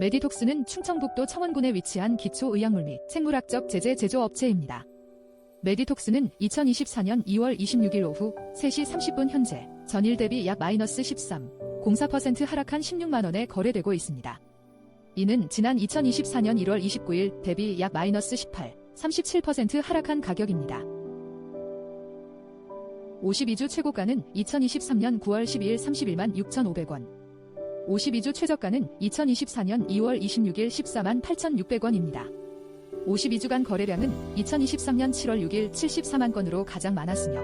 메디톡스는 충청북도 청원군에 위치한 기초의약물 및 생물학적 제재 제조업체입니다. 메디톡스는 2024년 2월 26일 오후 3시 30분 현재 전일 대비 약 마이너스 13, 04% 하락한 16만원에 거래되고 있습니다. 이는 지난 2024년 1월 29일 대비 약 마이너스 18, 37% 하락한 가격입니다. 52주 최고가는 2023년 9월 12일 31만 6,500원. 52주 최저가는 2024년 2월 26일 14만 8,600원입니다. 52주간 거래량은 2023년 7월 6일 74만 건으로 가장 많았으며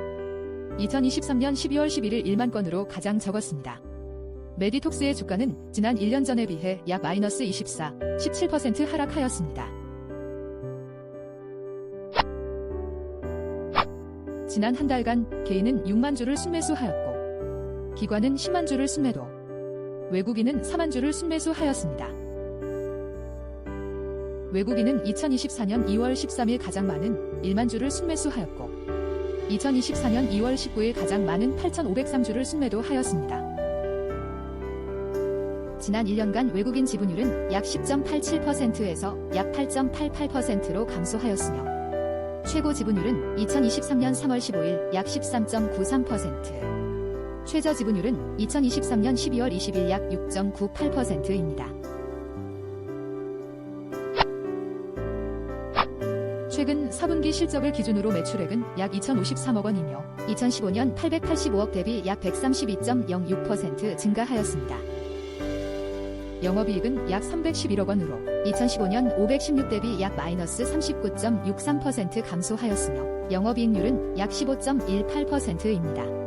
2023년 12월 11일 1만 건으로 가장 적었습니다. 메디톡스의 주가는 지난 1년 전에 비해 약 마이너스 24, 17% 하락하였습니다. 지난 한 달간 개인은 6만 주를 순매수하였고 기관은 10만 주를 순매도 외국인은 4만 주를 순매수하였습니다. 외국인은 2024년 2월 13일 가장 많은 1만 주를 순매수하였고 2024년 2월 19일 가장 많은 8,503주를 순매도 하였습니다. 지난 1년간 외국인 지분율은 약 10.87%에서 약 8.88%로 감소하였으며 최고 지분율은 2023년 3월 15일 약 13.93%, 최저 지분율은 2023년 12월 20일 약 6.98%입니다. 최근 4분기 실적을 기준으로 매출액은 약 2,053억 원이며 2015년 885억 대비 약 132.06% 증가하였습니다. 영업이익은 약 311억 원으로 2015년 516 대비 약 마이너스 39.63% 감소하였으며 영업이익률은 약 15.18%입니다.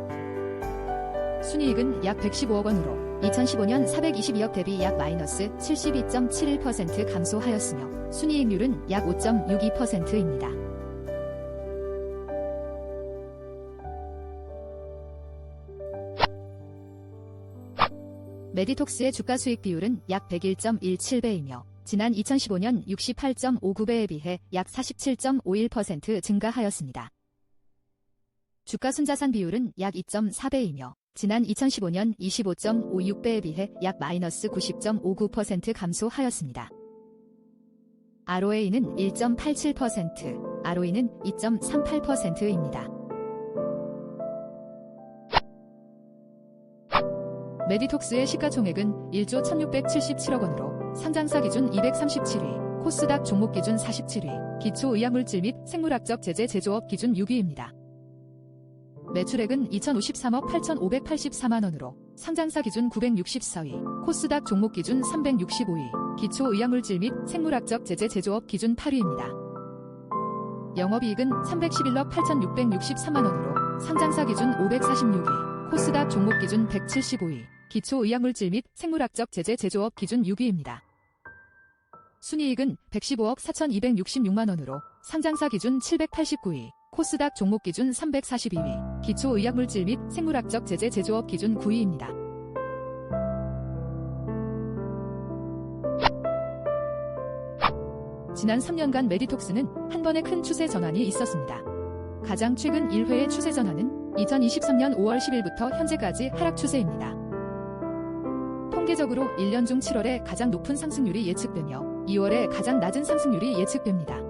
순이익은 약 115억 원으로 2015년 422억 대비 약 마이너스 72.71% 감소하였으며 순이익률은 약 5.62%입니다. 메디톡스의 주가 수익 비율은 약 101.17배이며 지난 2015년 68.59배에 비해 약 47.51% 증가하였습니다. 주가 순자산 비율은 약 2.4배이며 지난 2015년 25.56배에 비해 약 마이너스 90.59% 감소하였습니다. ROA는 1.87%, ROE는 2.38%입니다. 메디톡스의 시가총액은 1조 1677억 원으로 상장사 기준 237위, 코스닥 종목 기준 47위, 기초의약물질 및 생물학적 제재 제조업 기준 6위입니다. 매출액은 2053억 8584만 원으로 상장사 기준 964위, 코스닥 종목 기준 365위, 기초의약물질 및 생물학적 제재 제조업 기준 8위입니다. 영업이익은 311억 8663만 원으로 상장사 기준 546위, 코스닥 종목 기준 175위, 기초의약물질 및 생물학적 제재 제조업 기준 6위입니다. 순이익은 115억 4,266만 원으로 상장사 기준 789위, 코스닥 종목 기준 342위, 기초의약물질 및 생물학적 제재 제조업 기준 9위입니다. 지난 3년간 메디톡스는 한 번의 큰 추세 전환이 있었습니다. 가장 최근 1회의 추세 전환은 2023년 5월 10일부터 현재까지 하락 추세입니다. 통계적으로 1년 중 7월에 가장 높은 상승률이 예측되며 2월에 가장 낮은 상승률이 예측됩니다.